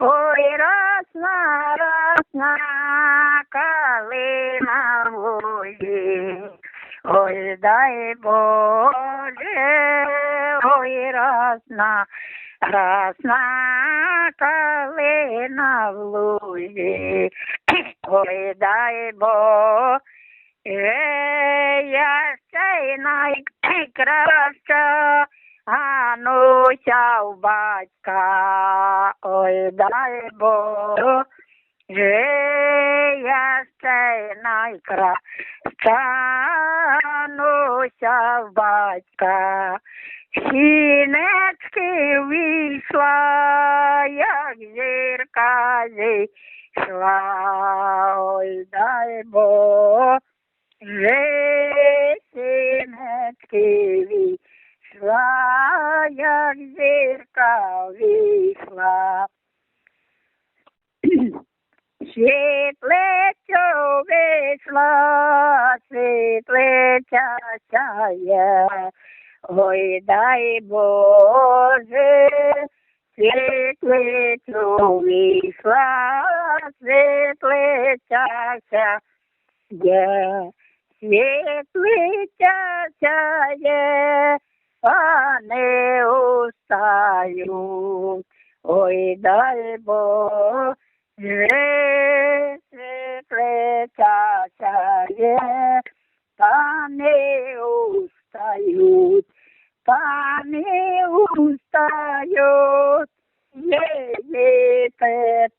Ой, росна, росна, калина воє. Ой, дай Боже, ой, росна, росна, калина в лузі. Ой, дай Боже, я ще найкраща, Гануся у батька, ой, дай Боже, я ще й найкраща, в батька. Сінечки вийшла, як зірка зійшла, ой, дай Бог, Боже, сінечки вийшла, як зірка вийшла. Світлицю вийшла, світлиця сяє, ой, дай Боже, світлицю вийшла, світлиця сяє, світлиця сяє, а не устають, ой, дай Боже, світлиця сяє, та не устають, та не устають, її питають.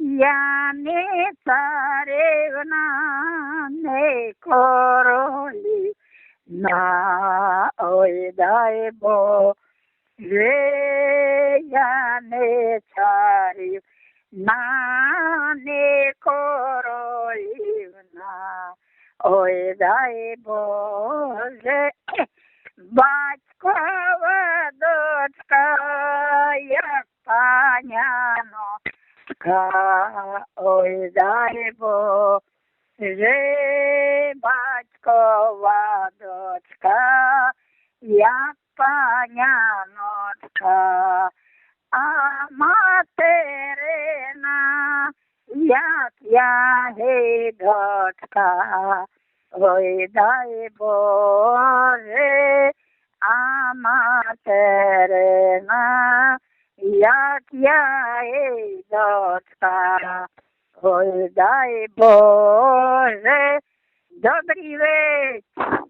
Боже, я не царівна, не королівна, ой, дай Боже, я не царівна, не королівна, ой, дай Боже, батькова дочка, як ой, дай Боже, батькова дочка, як паняночка, а материна, як я гей ой, дай Боже, а материна, як я гей дочка, ой, дай Боже, добрий вечір.